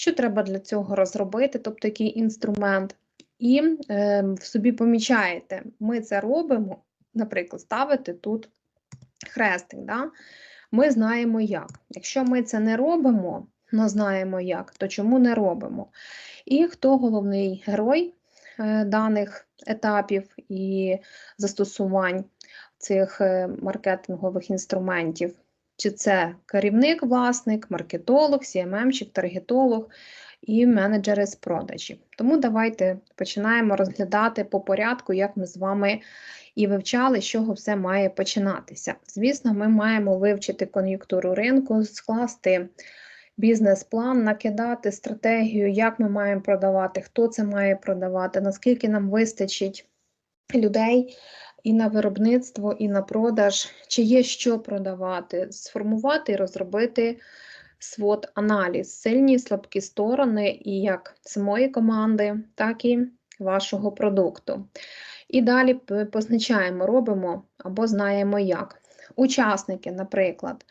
що треба для цього розробити, тобто який інструмент, і е, в собі помічаєте, ми це робимо, наприклад, ставити тут хрестик. Да? Ми знаємо як. Якщо ми це не робимо, але знаємо як, то чому не робимо? І хто головний герой е, даних етапів і застосувань цих е, маркетингових інструментів? Чи це керівник, власник, маркетолог, CMM-щик, таргетолог і менеджери з продажів. Тому давайте починаємо розглядати по порядку, як ми з вами і вивчали, з чого все має починатися. Звісно, ми маємо вивчити кон'юнктуру ринку, скласти бізнес-план, накидати стратегію, як ми маємо продавати, хто це має продавати, наскільки нам вистачить людей і на виробництво, і на продаж, чи є що продавати, сформувати і розробити свод аналіз сильні і слабкі сторони, і як самої команди, так і вашого продукту. І далі позначаємо, робимо або знаємо як. Учасники, наприклад,